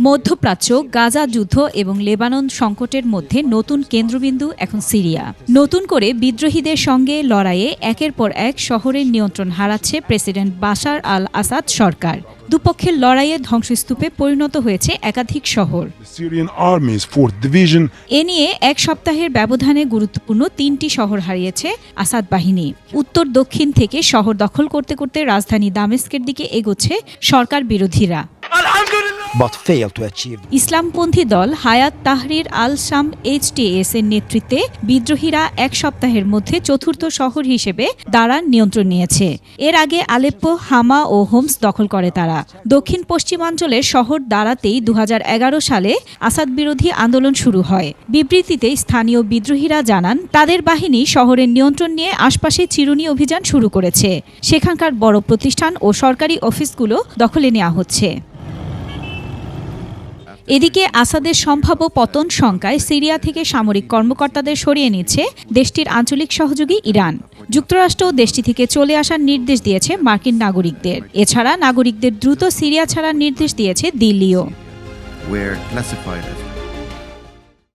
মধ্যপ্রাচ্য গাজা যুদ্ধ এবং লেবানন সংকটের মধ্যে নতুন কেন্দ্রবিন্দু এখন সিরিয়া। নতুন করে বিদ্রোহীদের সঙ্গে লড়াইয়ে একের পর এক শহরের নিয়ন্ত্রণ হারাচ্ছে প্রেসিডেন্ট বাশার আল আসাদ সরকার। দুপক্ষের লড়াইয়ে ধ্বংসস্তূপে পরিণত হয়েছে একাধিক শহর। এ নিয়ে এক সপ্তাহের ব্যবধানে গুরুত্বপূর্ণ তিনটি শহর হারিয়েছে আসাদ বাহিনী। উত্তর দক্ষিণ থেকে শহর দখল করতে করতে রাজধানী দামেস্কের দিকে এগোচ্ছে সরকার বিরোধীরা। But failed to achieve. ইসলামপন্থী দল হায়াত তাহরির আল শাম এইচটিএস এর নেতৃত্বে বিদ্রোহীরা এক সপ্তাহের মধ্যে চতুর্থ শহর হিসেবে দাঁড়ান নিয়ন্ত্রণ নিয়েছে। এর আগে আলেপ্পো, হামা ও হোমস দখল করে তারা। দক্ষিণ পশ্চিমাঞ্চলের শহর দাঁড়াতেই দু হাজার এগারো সালে আসাদ বিরোধী আন্দোলন শুরু হয়। বিবৃতিতে স্থানীয় বিদ্রোহীরা জানান, তাদের বাহিনী শহরের নিয়ন্ত্রণ নিয়ে আশপাশে চিরুনি অভিযান শুরু করেছে। সেখানকার বড় প্রতিষ্ঠান ও সরকারি অফিসগুলো দখলে নেওয়া হচ্ছে। এদিকে আসাদের সম্ভাব্য পতন শঙ্কায় সিরিয়া থেকে সামরিক কর্মকর্তাদের সরিয়ে নিচ্ছে দেশটির আঞ্চলিক সহযোগী ইরান। যুক্তরাষ্ট্র দেশটি থেকে চলে আসার নির্দেশ দিয়েছে মার্কিন নাগরিকদের। এছাড়া নাগরিকদের দ্রুত সিরিয়া ছাড়ার নির্দেশ দিয়েছে দিল্লিও। Were classified as